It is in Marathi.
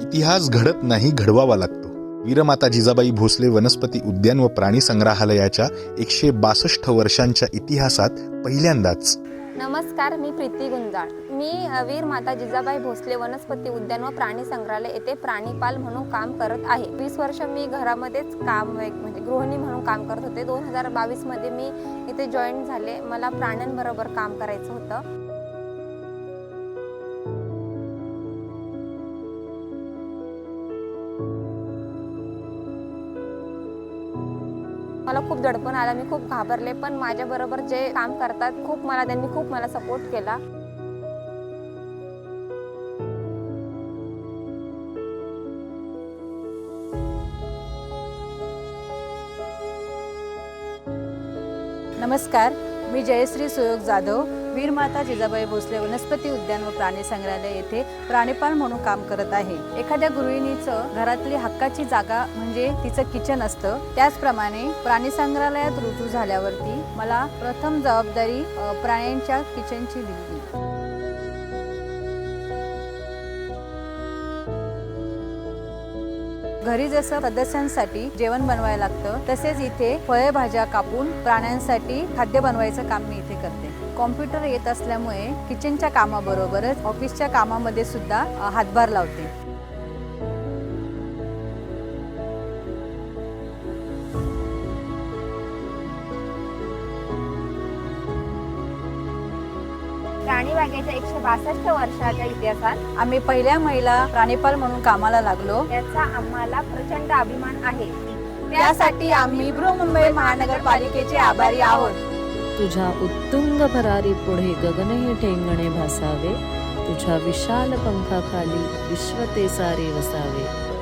इतिहास घडत नाही घडवावा लागतो. वीरमाता जिजाबाई भोसले वनस्पती उद्यान व प्राणी संग्रहालयाच्या एकशे बासष्ट वर्षांच्या इतिहासात पहिल्यांदाच. नमस्कार मी प्रीती गुंजाळ. मी वीर माता जिजाबाई भोसले वनस्पती उद्यान व प्राणी संग्रहालय येथे प्राणीपाल म्हणून काम करत आहे. वीस वर्ष मी घरामध्येच काम म्हणजे गृहिणी म्हणून काम करत होते. दोन हजार बावीसमध्ये मी इथे जॉईन झाले. मला प्राण्यांबरोबर काम करायचं होतं. मला खूप दडपण आला मी खूप घाबरले पण माझ्याबरोबर जे काम करतात खूप मला त्यांनी खूप मला सपोर्ट केला. नमस्कार मी जयश्री सुयोग जाधव. वीरमाता जिजाबाई भोसले वनस्पती उद्यान व प्राणी संग्रहालय येथे प्राणीपाल म्हणून काम करत आहे. एखाद्या गृहिणीचं घरातली हक्काची जागा म्हणजे तिचं किचन असतं. त्याचप्रमाणे प्राणी संग्रहालयात रुजू झाल्यावरती मला प्रथम जबाबदारी प्राण्यांच्या किचनची दिली. घरी जसं सदस्यांसाठी जेवण बनवायला लागतं तसेच इथे फळे भाज्या कापून प्राण्यांसाठी खाद्य बनवायचं काम मी इथे करते. कॉम्प्युटर येत असल्यामुळे किचनच्या कामाबरोबरच ऑफिसच्या कामामध्ये सुद्धा हातभार लावते. राणीबागेच्या एकशे बासष्ट वर्षाच्या इतिहासात आम्ही पहिल्या महिला प्राणीपाल म्हणून कामाला लागलो. याचा आम्हाला प्रचंड अभिमान आहे. त्यासाठी आम्ही बृहमुंबई महानगरपालिकेचे आभारी आहोत. तुझ्या उत्तुंग भरारी पुढे गगनही ठेंगणे भासावे. तुझ्या विशाल पंखाखाली विश्व ते सारे वसावे.